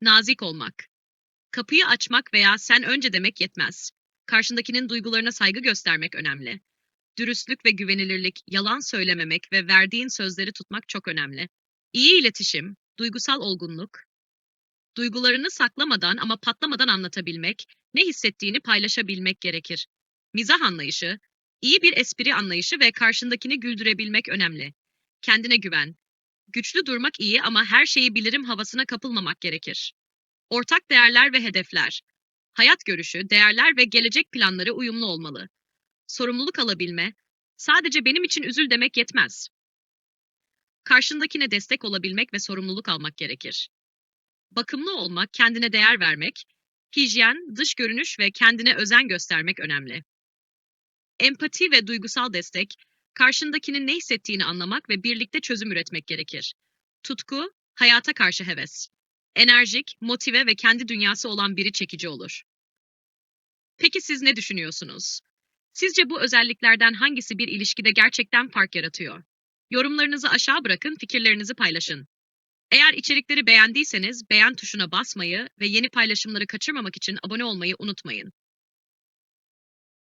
Nazik olmak. Kapıyı açmak veya sen önce demek yetmez. Karşındakinin duygularına saygı göstermek önemli. Dürüstlük ve güvenilirlik, yalan söylememek ve verdiğin sözleri tutmak çok önemli. İyi iletişim, duygusal olgunluk, duygularını saklamadan ama patlamadan anlatabilmek, ne hissettiğini paylaşabilmek gerekir. Mizah anlayışı, iyi bir espri anlayışı ve karşındakini güldürebilmek önemli. Kendine güven. Güçlü durmak iyi ama her şeyi bilirim havasına kapılmamak gerekir. Ortak değerler ve hedefler. Hayat görüşü, değerler ve gelecek planları uyumlu olmalı. Sorumluluk alabilme, sadece benim için üzül demek yetmez. Karşındakine destek olabilmek ve sorumluluk almak gerekir. Bakımlı olmak, kendine değer vermek, hijyen, dış görünüş ve kendine özen göstermek önemli. Empati ve duygusal destek, karşındakinin ne hissettiğini anlamak ve birlikte çözüm üretmek gerekir. Tutku, hayata karşı heves. Enerjik, motive ve kendi dünyası olan biri çekici olur. Peki siz ne düşünüyorsunuz? Sizce bu özelliklerden hangisi bir ilişkide gerçekten fark yaratıyor? Yorumlarınızı aşağı bırakın, fikirlerinizi paylaşın. Eğer içerikleri beğendiyseniz beğen tuşuna basmayı ve yeni paylaşımları kaçırmamak için abone olmayı unutmayın.